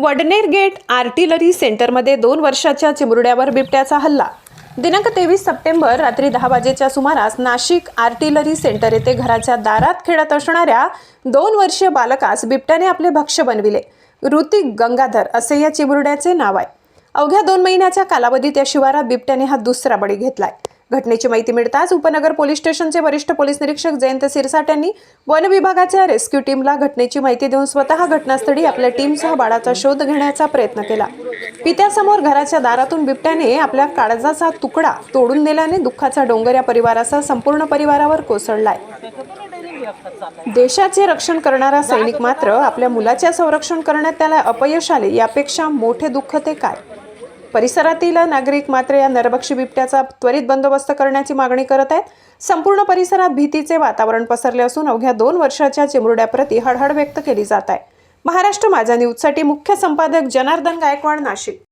Wadner gate artillery सेंटरमध्ये दोन वर्षाच्या चिमुरड्यावर बिबट्याचा हल्ला. दिनांक तेवीस सप्टेंबर रात्री दहा वाजेच्या सुमारास नाशिक आर्टिलरी सेंटर येथे घराच्या दारात खेळत असणाऱ्या दोन वर्षीय बालकास बिबट्याने आपले भक्ष्य बनविले. ऋतिक गंगाधर असे या चिमुरड्याचे नाव आहे. अवघ्या दोन महिन्याच्या कालावधीत या शिवारात बिबट्याने हा दुसरा बळी घेतलाय. घटनेची माहिती मिळताच उपनगर पोलीस स्टेशनचे वरिष्ठ पोलीस निरीक्षक जयंत सिरसाट यांनी वन विभागाच्या रेस्क्यू टीमला घटनेची माहिती देऊन स्वतः घटनास्थळी आपल्या टीमसह बाळाचा शोध घेण्याचा प्रयत्न केला. पित्यासमोर घराच्या दारातून बिबट्याने आपल्या काळजाचा तुकडा तोडून दिल्याने दुःखाचा डोंगर या परिवारासह संपूर्ण परिवारावर कोसळलाय. देशाचे रक्षण करणारा सैनिक मात्र आपल्या मुलाचे संरक्षण करण्यात त्याला अपयश आले यापेक्षा मोठे दुःख ते काय? परिसरातील नागरिक मात्र या नरभक्षी बिबट्याचा त्वरित बंदोबस्त करण्याची मागणी करत आहेत. संपूर्ण परिसरात भीतीचे वातावरण पसरले असून अवघ्या दोन वर्षाच्या चिमुरड्याप्रती हळहळ व्यक्त केली जात आहे. महाराष्ट्र माझा न्यूजसाठी मुख्य संपादक जनार्दन गायकवाड नाशिक.